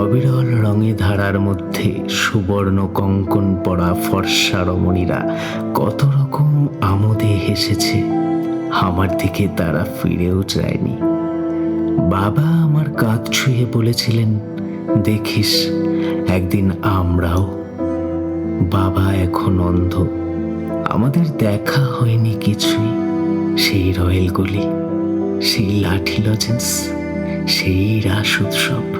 অবিরল রঙে ধারার মধ্যে সুবর্ণ কঙ্কন পড়া ফর্সা রমণীরা কত রকম আমোদে হেসেছে। আমার দিকে তারা ফিরেও যায়নি বাবা আমার কাঁধ ছুঁয়ে বলেছিলেন, দেখিস, একদিন আমরাও। বাবা এখন অন্ধ। আমাদের দেখা হয়নি কিছুই। সেই রয়েলগুলি সেই লাঠি লজেন্স, সেই রাস উৎসব।